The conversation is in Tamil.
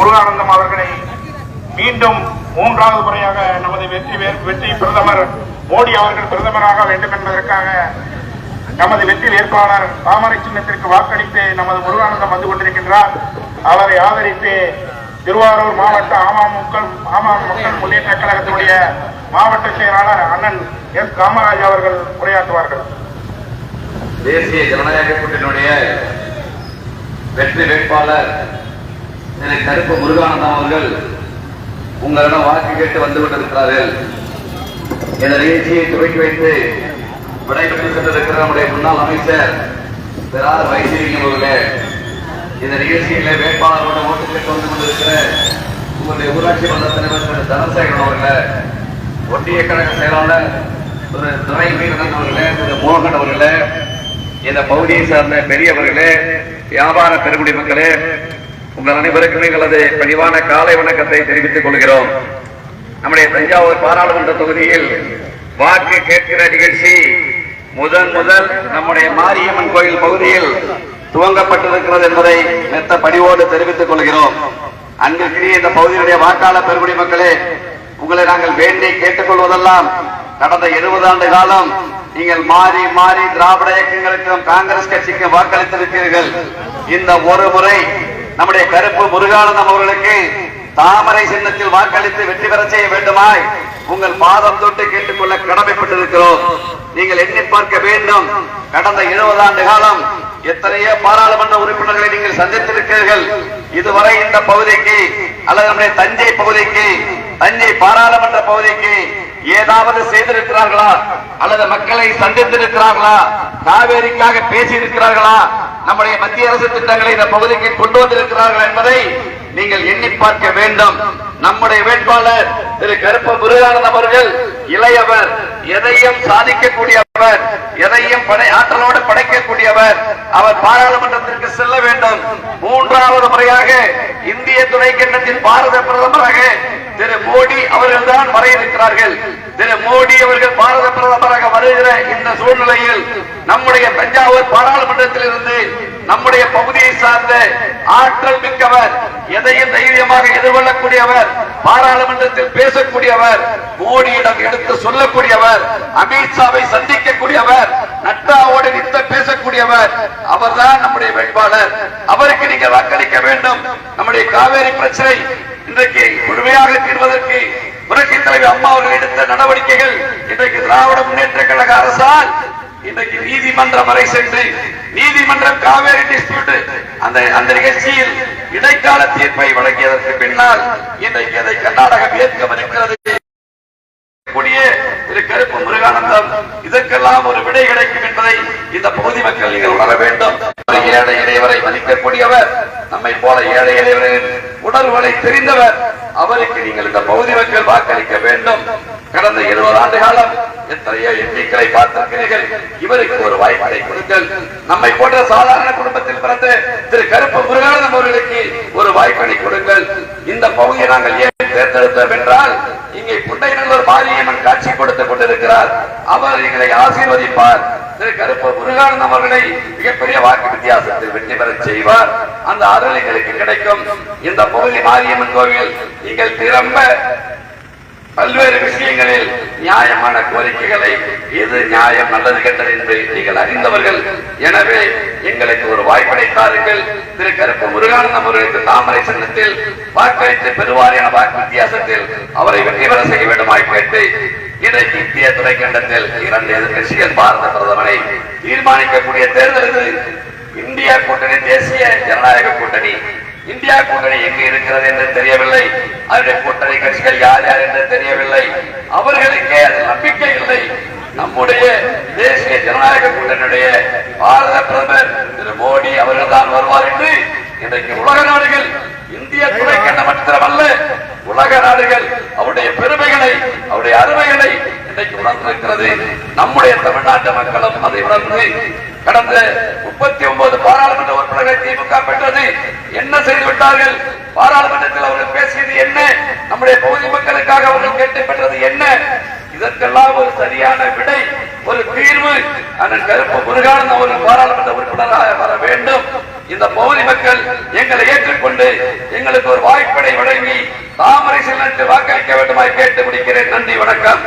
முருகானந்தம் அவர்களை மீண்டும் மூன்றாவது முறையாக நமது வெற்றி வெற்றி பிரதமர் மோடி அவர்கள் பிரதமராக வேண்டும் என்பதற்காக நமது வெற்றி வேட்பாளர் தாமரை சின்னத்திற்கு வாக்களித்து நமது முருகானந்தம் வந்து கொண்டிருக்கின்றார். அவரை ஆதரித்து திருவாரூர் மாவட்ட அமமுக மக்கள் முன்னேற்ற கழகத்தினுடைய மாவட்ட செயலாளர் அண்ணன் எஸ் காமராஜ் அவர்கள் உரையாற்றுவார்கள். தேசிய ஜனநாயக கூட்டணியுடைய வெற்றி வேட்பாளர் எனக்கு கருப்பு முருகானந்தம் அவர்கள் உங்களிடம் வாக்கு கேட்டு வந்து கொண்டிருக்கிறார்கள். இந்த நிகழ்ச்சியை துவக்கி வைத்து விடைபெற்று சென்றிருக்கிற நம்முடைய முன்னாள் அமைச்சர் திரு ஆர் அவர்களே இந்த நிகழ்ச்சியில வேட்பாளரோட ஓட்டு கேட்டு வந்து கொண்டிருக்கிற உங்களுடைய ஊராட்சி மன்ற தலைவர் திரு தனசேகரன் அவர்களே ஒன்றிய கழக செயலாளர் திரு துரை வீரன் அவர்களே திரு மோகன் அவர்களே இந்த பகுதியை சார்ந்த பெரியவர்களே வியாபார பெருங்குடி மக்களே உங்கள் அனைவருக்கும் எங்களது பணிவான காலை வணக்கத்தை தெரிவித்துக் கொள்கிறோம். நம்முடைய தஞ்சாவூர் பாராளுமன்ற தொகுதியில் வாக்கு கேட்கிற நிகழ்ச்சி முதன் முதல் நம்முடைய மாரியம்மன் கோயில் பகுதியில் துவங்கப்பட்டிருக்கிறது என்பதை மெத்த பணிவோடு தெரிவித்துக் கொள்கிறோம். அன்பிற்குரிய இந்த பகுதியினுடைய வாக்காளர் பெருமுடி மக்களே உங்களை நாங்கள் வேண்டி கேட்டுக்கொள்வதெல்லாம் கடந்த இருபது ஆண்டு காலம் நீங்கள் மாறி மாறி திராவிட இயக்கங்களுக்கும் காங்கிரஸ் கட்சிக்கும் வாக்களித்திருக்கிறீர்கள். இந்த ஒரு முறை நம்முடைய கருப்பு முருகானந்தம் அவர்களுக்கு தாமரை சின்னத்தில் வாக்களித்து வெற்றி பெற செய்ய வேண்டுமாய் உங்கள் பாதம் தொட்டு கேட்டுக்கொள்ள கடமைப்பட்டிருக்கிறோம். நீங்கள் எண்ணி பார்க்க வேண்டும். கடந்த 70 ஆண்டு காலம் எத்தனையோ பாராளுமன்ற உறுப்பினர்களை நீங்கள் சந்தித்திருக்கிறீர்கள். இதுவரை இந்த பகுதிக்கு அல்லது நம்முடைய தஞ்சை பகுதிக்கு தஞ்சை பாராளுமன்ற பகுதிக்கு ஏதாவது செய்திருக்கிறார்களா? அல்லது மக்களை சந்தித்திருக்கிறார்களா? காவேரிக்காக பேசி இருக்கிறார்களா நம்முடைய மத்திய அரசு திட்டங்களை இந்த பகுதிக்கு கொண்டு வந்திருக்கிறார்கள் என்பதை நீங்கள் எண்ணி பார்க்க வேண்டும். நம்முடைய வேட்பாளர் திரு கருப்ப முருகானந்த் அவர்கள் இளையவர் எதையும் சாதிக்கக்கூடியவர் எதையும் படை ஆற்றலோடு படைக்கக்கூடியவர். அவர் பாராளுமன்றத்திற்கு செல்ல வேண்டும். மூன்றாவது முறையாக இந்திய துணை கண்டத்தின் பாரத பிரதமராக திரு மோடி அவர்கள் தான் வர இருக்கிறார்கள் திரு மோடி அவர்கள் பாரத பிரதமராக வருகிற இந்த சூழ்நிலையில் நம்முடைய தஞ்சாவூர் பாராளுமன்றத்தில் இருந்து நம்முடைய பகுதியை சார்ந்த ஆற்றல் மிக்கவர் எதையும் தைரியமாக எதிர்கொள்ளக்கூடியவர் பாராளுமன்றத்தில் பேசக்கூடியவர் மோடியிடம் எடுத்து சொல்லக்கூடியவர் அமித்ஷாவை சந்திக்கக்கூடியவர் நட்டாவோடு நித்த பேசக்கூடியவர் அவர்தான் நம்முடைய வேட்பாளர். அவருக்கு நீங்க வாக்களிக்க வேண்டும். நம்முடைய காவேரி பிரச்சனை இன்றைக்கு புரட்சி அம்மா அவர்கள் எடுத்த நடவடிக்கைகள் இன்றைக்கு திராவிட முன்னேற்ற கழக அரசால் இன்றைக்கு நீதிமன்றம் வரை சென்று நீதிமன்றம் காவேரி டிஸ்பியூட் அந்த அந்த நிகழ்ச்சியில் இடைக்கால தீர்ப்பை வழங்கியதற்கு பின்னால் இன்றைக்கு அதை கர்நாடகம் ஏற்க மறுக்கிறது. திரு கருப்பு முருகானந்தம் இதற்கெல்லாம் ஒரு விடை கிடைக்கும் என்பதை இந்த பகுதி மக்கள் நீங்கள் உணர வேண்டும். ஏழை இளையவரை மதிக்கக்கூடியவர் நம்மை போல ஏழை இளையவரின் உணர்வுகளை தெரிந்தவர் அவருக்கு நீங்கள் இந்த பகுதி மக்கள் வாக்களிக்க வேண்டும். கடந்த இருபது ஆண்டு காலம் எத்தனையோ எண்ணிக்கைகளை பார்த்திருக்கிறீர்கள். இவருக்கு ஒரு வாய்ப்பை கொடுங்கள். நம்மை போன்ற சாதாரண குடும்பத்தில் பிறந்த திரு கருப்பு முருகானந்தம் அவர்களுக்கு ஒரு வாய்ப்பினை கொடுங்கள். இந்த பகுதியை நாங்கள் ஏன் தேர்ந்தெடுத்தோம் என்றால் இங்கே புண்டைநல்லூர் மாரியம்மன் காட்சி கொடுத்துக் கொண்டிருக்கிறார். அவர் எங்களை ஆசீர்வதிப்பார். திரு கருப்பு முருகானந்த அவர்களை மிகப்பெரிய வாக்கு வித்தியாசத்தில் வெற்றி பெற செய்வார். அந்த அருள் கிடைக்கும். இந்த பகுதி மாரியம்மன் கோவில் நீங்கள் திரும்ப பல்வேறு விஷயங்களில் நியாயமான கோரிக்கைகளை எது நியாயம் நல்லது கெட்டது என்பதை நீங்கள் அறிந்தவர்கள். எனவே எங்களுக்கு ஒரு வாய்ப்பை தாருங்கள் திரு கருப்பு முருகானந்தம் அவர்களுக்கு தாமரை சின்னத்தில் வாக்களித்து பெருவாரியான வாக்கு வித்தியாசத்தில் அவரை வெற்றி பெற செய்ய வேண்டுமாய் கேட்டு இன்றைக்கு இந்திய துறைக்கண்டத்தில் இரண்டு எதிர்கட்சிகள் பாரத பிரதமரை தீர்மானிக்கக்கூடிய தேர்தல் இது இந்தியா கூட்டணி தேசிய ஜனநாயக கூட்டணி. இந்தியா கூட்டணி எங்கு இருக்கிறது என்று தெரியவில்லை. அவருடைய கூட்டணி கட்சிகள் யார் யார் என்று தெரியவில்லை. அவர்களுக்கே அது நம்பிக்கை இல்லை. நம்முடைய தேசிய ஜனநாயக கூட்டணியுடைய பாரத பிரதமர் திரு மோடி அவர்கள் தான் வருவார் என்று இன்றைக்கு உலக நாடுகள் இந்திய துணைக்கண்ட மாத்திரமல்ல. உலக நாடுகள் அவருடைய பெருமைகளை அவருடைய அருமைகளை இன்றைக்கு உணர்ந்திருக்கிறது. நம்முடைய தமிழ்நாட்டு மக்களும் அதை உணர்ந்து கடந்த முப்பத்தி ஒன்பது பாராளுமன்ற உறுப்பினர்களை திமுக பெற்றது. என்ன செய்து விட்டார்கள்? பாராளுமன்றத்தில் அவர்கள் பேசியது என்ன? நம்முடைய பகுதி மக்களுக்காக அவர்கள் கேட்டு பெற்றது என்ன? இதற்கெல்லாம் ஒரு சரியான விடை ஒரு தீர்வு. அண்ணன் கருப்பு முருகானந்தம் அவர்கள் பாராளுமன்ற உறுப்பினராக வர வேண்டும். இந்த பகுதி மக்கள் எங்களை ஏற்றுக்கொண்டு எங்களுக்கு ஒரு தாமரை செல்லத்தில் வாக்களிக்க வேண்டுமாய் கேட்டு முடிக்கிறேன். நன்றி வணக்கம்.